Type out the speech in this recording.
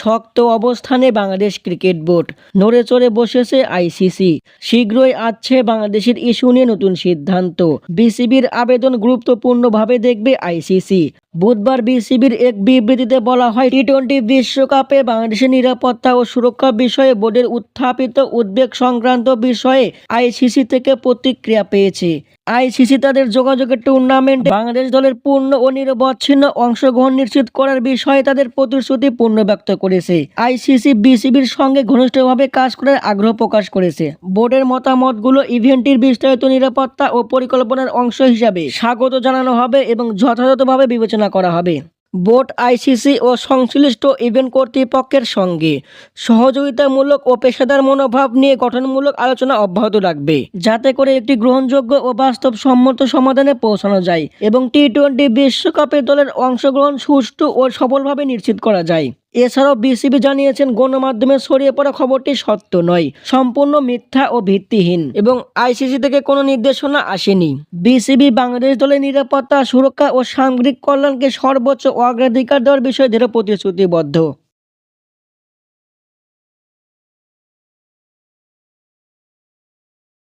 শক্ত অবস্থানে Bangladesh cricket board. নড়ে চড়ে বসেছে আইসিসি। শীঘ্রই আসছে বাংলাদেশের ইস্যু নিয়ে নতুন সিদ্ধান্ত। বিসিবির আবেদন গুরুত্বপূর্ণভাবে দেখবে আইসিসি। বুধবার বিসিবির এক বিবৃতিতে বলা হয় টি টোয়েন্টি বিশ্বকাপে বাংলাদেশের নিরাপত্তা ও সুরক্ষা বিষয়ে বোর্ডের উত্থাপিত উদ্বেগ সংক্রান্ত বিষয়ে আইসিসি থেকে প্রতিক্রিয়া পেয়েছে। আইসিসি তাদের যোগাযোগের টুর্নামেন্টে বাংলাদেশ দলের পূর্ণ ও নিরবচ্ছিন্ন অংশগ্রহণ নিশ্চিত করার বিষয়ে তাদের প্রতিশ্রুতি পূর্ণ ব্যক্ত করেছে। আইসিসি বিসিবির সঙ্গে ঘনিষ্ঠভাবে কাজ করার আগ্রহ প্রকাশ করেছে। বোর্ডের মতামতগুলো ইভেন্টটির বিস্তারিত নিরাপত্তা ও পরিকল্পনার অংশ হিসাবে স্বাগত জানানো হবে এবং যথাযথভাবে বিবেচনা করা হবে। বোর্ড আইসিসি ও সংশ্লিষ্ট ইভেন্ট কর্তৃপক্ষের সঙ্গে সহযোগিতামূলক ও পেশাদার মনোভাব নিয়ে গঠনমূলক আলোচনা অব্যাহত রাখবে। যাতে করে একটি গ্রহণযোগ্য ও বাস্তব বাস্তবসম্মত সমাধানে পৌঁছানো যায় এবং টি টোয়েন্টি বিশ্বকাপে দলের অংশগ্রহণ সুষ্ঠু ও সফলভাবে নিশ্চিত করা যায়। এছাড়াও বিসিবি জানিয়েছেন, গণমাধ্যমে ছড়িয়ে পড়া খবরটি সত্য নয়, সম্পূর্ণ মিথ্যা ও ভিত্তিহীন এবং আইসিসি থেকে কোনো নির্দেশনা আসেনি। বিসিবি বাংলাদেশ দলের নিরাপত্তা, সুরক্ষা ও সামগ্রিক কল্যাণকে সর্বোচ্চ অগ্রাধিকার দেওয়ার বিষয়ে দৃঢ় প্রতিশ্রুতিবদ্ধ।